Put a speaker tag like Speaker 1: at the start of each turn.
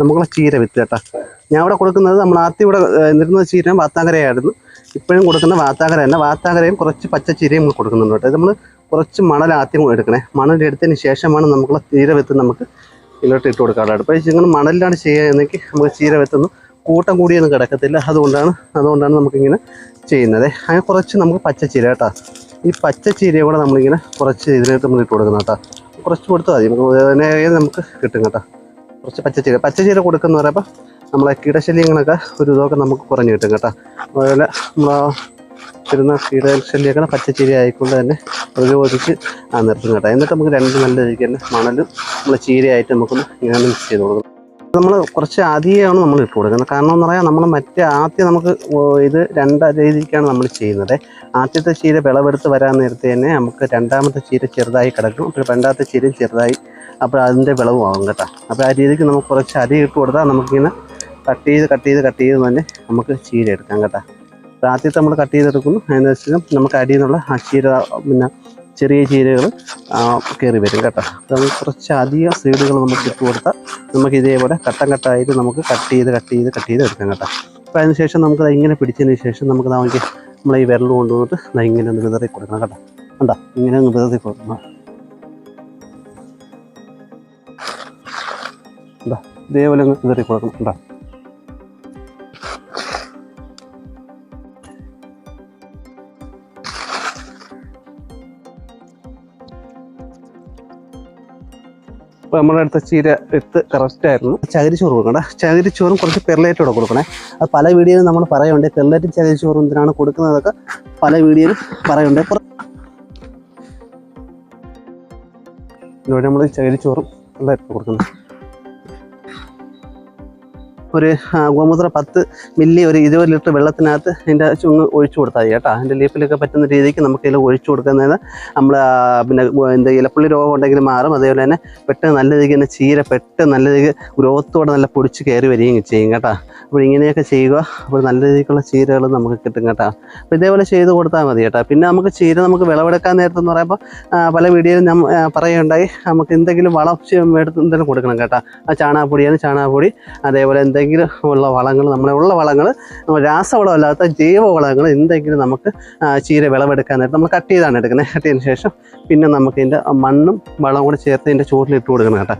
Speaker 1: നമുക്കുള്ള ചീര വിത്ത് കേട്ടോ. ഞാൻ ഇവിടെ കൊടുക്കുന്നത് നമ്മൾ ആദ്യം ഇവിടെ നിന്നിരുന്ന നിരുന്ന ചീര വാത്താങ്കരയായിരുന്നു. ഇപ്പോഴും കൊടുക്കുന്ന വാത്താങ്കര തന്നെ. വാത്താങ്കരയും കുറച്ച് പച്ചച്ചീരയും നമ്മൾ കൊടുക്കുന്നുണ്ട് കേട്ടോ. നമ്മൾ കുറച്ച് മണൽ ആദ്യം എടുക്കണേ. മണൽ എടുത്തതിന് ശേഷമാണ് നമുക്കുള്ള ചീര വിത്ത് നമുക്ക് ഇതിലോട്ട് ഇട്ട് കൊടുക്കാറുള്ളത് അപ്പോൾ നിങ്ങൾ മണലിലാണ് ചെയ്യുന്നതെങ്കിൽ നമുക്ക് ചീര വിത്തൊന്നും കൂട്ടം കൂടിയൊന്നും കിടക്കത്തില്ല. അതുകൊണ്ടാണ് അതുകൊണ്ടാണ് നമുക്കിങ്ങനെ ചെയ്യുന്നത്. അങ്ങനെ കുറച്ച് നമുക്ക് പച്ച പച്ചച്ചീര കേട്ടോ. ഈ പച്ച പച്ചച്ചീരയും കൂടെ നമ്മളിങ്ങനെ കുറച്ച് ഇതിനകത്ത് നമ്മൾ ഇട്ട് കൊടുക്കണം കേട്ടോ. കുറച്ച് കൊടുത്താൽ മതി. നമുക്ക് കിട്ടും കേട്ടോ. കുറച്ച് പച്ചച്ചീര പച്ചച്ചീര കൊടുക്കുന്ന പറയുമ്പോൾ നമ്മളെ കീടശല്യങ്ങളൊക്കെ ഒരു ഇതൊക്കെ നമുക്ക് കുറഞ്ഞു കിട്ടും കേട്ടോ. അതുപോലെ നമ്മൾ തരുന്ന കീടശല്യമൊക്കെ പച്ചച്ചീര ആയിക്കൊണ്ട് തന്നെ പ്രതിരോധിച്ച് ആ നിർത്തും കേട്ടോ. എന്നിട്ട് നമുക്ക് രണ്ട് നല്ല രീതിക്ക് തന്നെ മണലും നമ്മളെ ചീരയായിട്ട് നമുക്കൊന്ന് ഇങ്ങനെ മിക്സ് ചെയ്ത് കൊടുക്കണം. നമ്മൾ കുറച്ച് അധികമാണ് നമ്മൾ ഇട്ട് കൊടുക്കുന്നത്. കാരണം എന്ന് പറയാൻ നമ്മൾ മറ്റേ ആദ്യം നമുക്ക് ഇത് രണ്ട് രീതിക്കാണ് നമ്മൾ ചെയ്യുന്നത്. ആദ്യത്തെ ചീര വിളവെടുത്ത് വരാൻ നേരത്തെ തന്നെ നമുക്ക് രണ്ടാമത്തെ ചീര ചെറുതായി കിടക്കും. അപ്പോൾ രണ്ടാമത്തെ ചീരയും ചെറുതായി അപ്പോൾ അതിന്റെ വിളവുമാകും കേട്ടോ. അപ്പോൾ ആ രീതിക്ക് നമുക്ക് കുറച്ച് അരി ഇട്ട് കൊടുത്താൽ നമുക്കിങ്ങനെ കട്ട് ചെയ്ത് കട്ട് ചെയ്ത് കട്ട് ചെയ്ത് തന്നെ നമുക്ക് ചീര എടുക്കാം കേട്ടോ. ആദ്യത്തെ നമ്മൾ കട്ട് ചെയ്തെടുക്കുന്നു. അതിന് ശേഷം നമുക്ക് അരി എന്നുള്ള ആ ചീര പിന്നെ ചെറിയ ചീരകൾ കയറി വരും കേട്ടോ. അപ്പോൾ നമുക്ക് കുറച്ച് അധികം സീഡുകൾ നമുക്ക് ഇട്ട് കൊടുത്താൽ നമുക്ക് ഇതേപോലെ കട്ടം കട്ടായിട്ട് നമുക്ക് കട്ട് ചെയ്ത് കട്ട് ചെയ്ത് കട്ട് ചെയ്ത് എടുക്കാം കേട്ടോ. അപ്പോൾ അതിന് ശേഷം നമുക്ക് ഇങ്ങനെ പിടിച്ചതിന് ശേഷം നമുക്ക് നമുക്ക് നമ്മൾ ഈ വിരൽ കൊണ്ടുപോയിട്ട് ദാ ഇങ്ങനെ ഒന്ന് വിതറി കൊടുക്കണം കേട്ടോ. ഉണ്ടോ ഇങ്ങനെ ഒന്ന് വിതറി കൊടുക്കണം എന്താ ഇതേപോലെ ഇതറി കൊടുക്കണം. കേട്ടോ അപ്പോൾ നമ്മുടെ അടുത്ത ചീര എടുത്ത് കറക്റ്റായിരുന്നു ചകിരിച്ചോറ് കൊടുക്കണ്ട ചകിരിച്ചോറും കുറച്ച് പെർലേറ്റോടെ കൂടെ കൊടുക്കണേ. അത് പല വീഡിയോയിലും നമ്മൾ പറയുന്നുണ്ട് പെർലേറ്റും ചകിരിച്ചോറും എന്തിനാണ് കൊടുക്കുന്നതൊക്കെ പല വീഡിയോയിലും പറയുന്നുണ്ട് ഇവിടെ നമ്മൾ ചകിരിച്ചോറും പെർലേറ്റ് കൊടുക്കുന്നത് ഒരു ഗോമൂത്ര പത്ത് മില്ലി ഒരു ഇരുപത് ലിറ്റർ വെള്ളത്തിനകത്ത് അതിന്റെ ചുങ്ങ് ഒഴിച്ചു കൊടുത്താൽ മതി കേട്ടോ. അതിന്റെ ലീഫിലൊക്കെ പറ്റുന്ന രീതിക്ക് നമുക്ക് ഇതിൽ ഒഴിച്ചു കൊടുക്കുന്നത് നമ്മൾ പിന്നെ എന്താ ഇലപ്പുള്ളി രോഗം ഉണ്ടെങ്കിൽ മാറും. അതേപോലെ തന്നെ പെട്ടെന്ന് നല്ല രീതിക്ക് തന്നെ ചീര പെട്ടെന്ന് നല്ല രീതിക്ക് ഗ്രോത്തോടെ നല്ല പൊടിച്ച് കയറി വരികയും ചെയ്യും കേട്ടോ. അപ്പോൾ ഇങ്ങനെയൊക്കെ ചെയ്യുക. അപ്പോൾ നല്ല രീതിക്കുള്ള ചീരകൾ നമുക്ക് കിട്ടും കേട്ടോ. അപ്പോൾ ഇതേപോലെ ചെയ്ത് കൊടുത്താൽ മതി കേട്ടോ. പിന്നെ നമുക്ക് ചീര നമുക്ക് വിളവെടുക്കാൻ നേരത്തെന്ന് പറയുമ്പോൾ ആ, പല വീഡിയോയിലും ഞാൻ പറയുകയുണ്ടായി. നമുക്ക് എന്തെങ്കിലും വളം എടുത്ത് എന്തെങ്കിലും കൊടുക്കണം കേട്ടോ. ആ ചാണകപ്പൊടിയാണ് ചാണകപ്പൊടി. അതേപോലെ എന്തെങ്കിലും ഉള്ള വളങ്ങൾ നമ്മളെ ഉള്ള വളങ്ങൾ നമ്മൾ രാസവളമല്ലാത്ത ജൈവ വളങ്ങൾ എന്തെങ്കിലും നമുക്ക് ചീര വിളവെടുക്കാനായിട്ട് നമ്മൾ കട്ട് ചെയ്താണ് എടുക്കുന്നത്. കട്ട് ചെയ്തതിന് ശേഷം പിന്നെ നമുക്ക് ഇതിന്റെ മണ്ണും വളവും കൂടെ ചേർത്ത് ഇതിന്റെ ചുവട്ടിൽ ഇട്ട് കൊടുക്കണം കേട്ടോ.